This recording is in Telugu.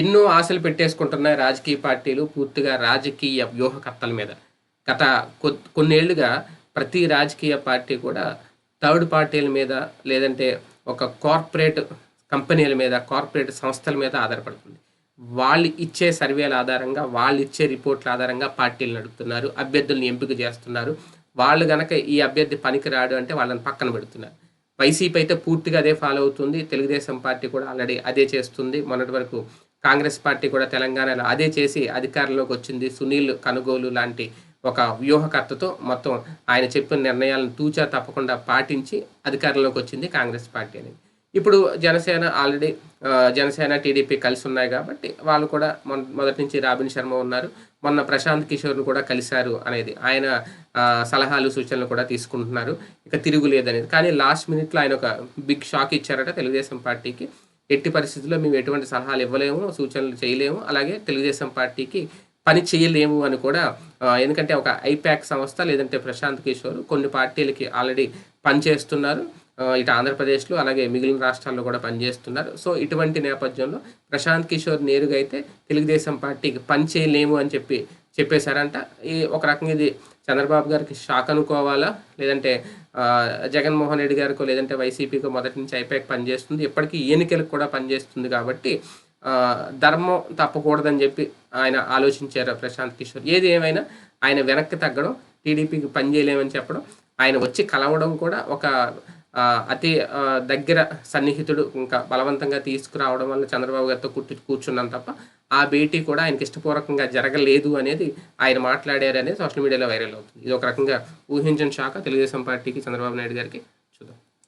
ఎన్నో ఆశలు పెట్టేసుకుంటున్నాయి రాజకీయ పార్టీలు పూర్తిగా రాజకీయ వ్యూహకర్తల మీద. గత కొన్నేళ్ళుగా ప్రతి రాజకీయ పార్టీ కూడా థర్డ్ పార్టీల మీద లేదంటే ఒక కార్పొరేట్ కంపెనీల మీద కార్పొరేట్ సంస్థల మీద ఆధారపడుతుంది. వాళ్ళు ఇచ్చే సర్వేల ఆధారంగా వాళ్ళు ఇచ్చే రిపోర్ట్ల ఆధారంగా పార్టీలు నడుపుతున్నారు అభ్యర్థులను ఎంపిక చేస్తున్నారు. వాళ్ళు కనుక ఈ అభ్యర్థి పనికి రాడు అంటే వాళ్ళని పక్కన పెడుతున్నారు. వైసీపీ అయితే పూర్తిగా అదే ఫాలో అవుతుంది తెలుగుదేశం పార్టీ కూడా ఆల్రెడీ అదే చేస్తుంది. మొన్నటి వరకు కాంగ్రెస్ పార్టీ కూడా తెలంగాణలో అదే చేసి అధికారంలోకి వచ్చింది. సునీల్ కనుగోలు లాంటి ఒక వ్యూహకర్తతో మొత్తం ఆయన చెప్పిన నిర్ణయాలను తూచా తప్పకుండా పాటించి అధికారంలోకి వచ్చింది కాంగ్రెస్ పార్టీ అనేది. ఇప్పుడు జనసేన ఆల్రెడీ జనసేన టీడీపీ కలిసి ఉన్నాయి కాబట్టి వాళ్ళు కూడా మొన్ మొదటి నుంచి రాబిన్ శర్మ ఉన్నారు. మొన్న ప్రశాంత్ కిషోర్ను కూడా కలిశారు అనేది ఆయన సలహాలు సూచనలు కూడా తీసుకుంటున్నారు. ఇక తిరుగులేదనేది కానీ లాస్ట్ మినిట్లో ఆయన ఒక బిగ్ షాక్ ఇచ్చారట తెలుగుదేశం పార్టీకి. ఎట్టి పరిస్థితుల్లో మేము ఎటువంటి సలహాలు ఇవ్వలేము సూచనలు చేయలేము. అలాగే తెలుగుదేశం పార్టీకి పని చేయలేము అని కూడా ఎందుకంటే ఒక ఐపాక్ సంస్థ లేదంటే ప్రశాంత్ కిషోర్ కొన్ని పార్టీలకి ఆల్రెడీ పనిచేస్తున్నారు ఇటు ఆంధ్రప్రదేశ్లో అలాగే మిగిలిన రాష్ట్రాల్లో కూడా పనిచేస్తున్నారు సో ఇటువంటి నేపథ్యంలో ప్రశాంత్ కిషోర్ నేరుగా అయితే తెలుగుదేశం పార్టీకి పని చేయలేము అని చెప్పి చెప్పేశారంట. ఈ ఒక రకంగా ఇది చంద్రబాబు గారికి షాక్ అనుకోవాలా? లేదంటే జగన్మోహన్ రెడ్డి గారికో లేదంటే వైసీపీకో మొదటి నుంచి ఐపాక్ పనిచేస్తుంది. ఇప్పటికీ ఎన్నికలకు కూడా పనిచేస్తుంది కాబట్టి ధర్మం తప్పకూడదని చెప్పి ఆయన ఆలోచించారు ప్రశాంత్ కిషోర్. ఏది ఏమైనా ఆయన వెనక్కి తగ్గడం టీడీపీకి పని చేయలేమని చెప్పడం ఆయన వచ్చి కలవడం కూడా ఒక అతి దగ్గర సన్నిహితుడు ఇంకా బలవంతంగా తీసుకురావడం వల్ల చంద్రబాబు గారితో కుట్టి కూర్చున్నాం తప్ప ఆ భేటీ కూడా ఆయనకి ఇష్టపూర్వకంగా జరగలేదు అనేది ఆయన మాట్లాడారు అనేది సోషల్ మీడియాలో వైరల్ అవుతుంది. ఇది ఒక రకంగా ఊహించిన శాఖ తెలుగుదేశం పార్టీకి చంద్రబాబు నాయుడు గారికి.